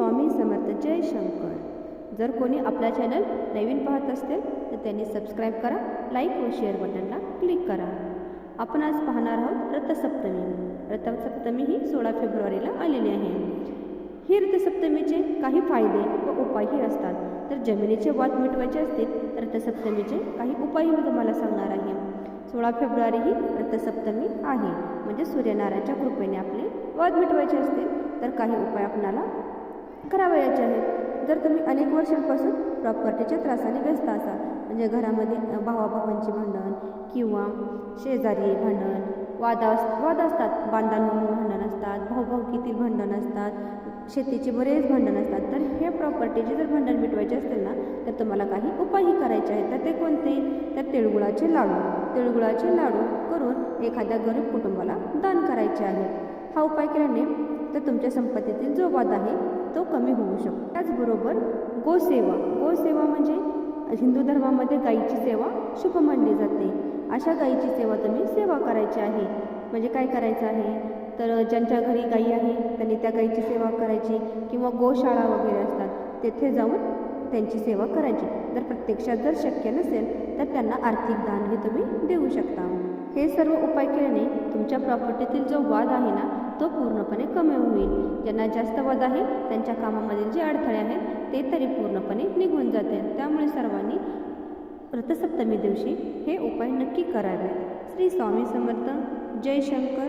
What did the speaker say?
स्वामी समर्थ. जय शंकर. जर कोणी आपला चॅनल नवीन पाहत असतील तर त्यांनी सबस्क्राईब करा लाईक व शेअर बटनला क्लिक करा. आपण आज पाहणार आहोत रथसप्तमी. रथसप्तमी ही सोळा फेब्रुवारीला आलेली आहे. ही रथसप्तमीचे काही फायदे व उपायही असतात. तर जमिनीचे वाद मिटवायचे असतील तर रथसप्तमीचे काही उपायही मी तुम्हाला सांगणार आहे. सोळा फेब्रुवारी ही रथसप्तमी आहे. म्हणजे सूर्यनारायणच्या कृपेने आपले वाद मिटवायचे असतील तर काही उपाय आपणाला करावयाचे आहेत. जर तुम्ही अनेक वर्षांपासून प्रॉपर्टीच्या त्रासाने व्यस्त असाल म्हणजे घरामध्ये भावाभावांचे भांडण किंवा शेजारी भांडण वाद अस वाद असतात. बांधांमधून भांडण असतात भाऊभाऊकीतील भांडण असतात शेतीचे बरेच भांडण असतात. तर हे प्रॉपर्टीचे जर भांडण मिटवायचे असतील ना तर तुम्हाला काही उपायही करायचे आहेत. तर ते कोणते? तर तिळगुळाचे लाडू. तिळगुळाचे लाडू करून एखाद्या गरीब कुटुंबाला दान करायचे आहे. हा उपाय केल्याने तर तुमच्या संपत्तीतील जो वाद आहे तो कमी होऊ शकतो. त्याचबरोबर गोसेवा गोसेवा म्हणजे हिंदू धर्मामध्ये गायीची सेवा शुभ मानली जाते. अशा गायीची सेवा तुम्ही सेवा करायची आहे. म्हणजे काय करायचं आहे? तर ज्यांच्या घरी गायी आहे त्यांनी त्या गायीची सेवा करायची किंवा गोशाळा वगैरे असतात तेथे जाऊन त्यांची सेवा करायची. जर प्रत्यक्षात जर शक्य नसेल तर त्यांना आर्थिक दानही तुम्ही देऊ शकता. हे सर्व उपाय केल्याने तुमच्या प्रॉपर्टीतील जो वाद आहे ना तो पूर्णपणे कमी होईल. ज्यांना जास्त वाद आहे त्यांच्या कामामधील जे अडथळे आहेत ते तरी पूर्णपणे निघून जातील त्यामुळे सर्वांनी रथसप्तमी दिवशी हे उपाय नक्की करावेत. श्री स्वामी समर्थ. जय शंकर.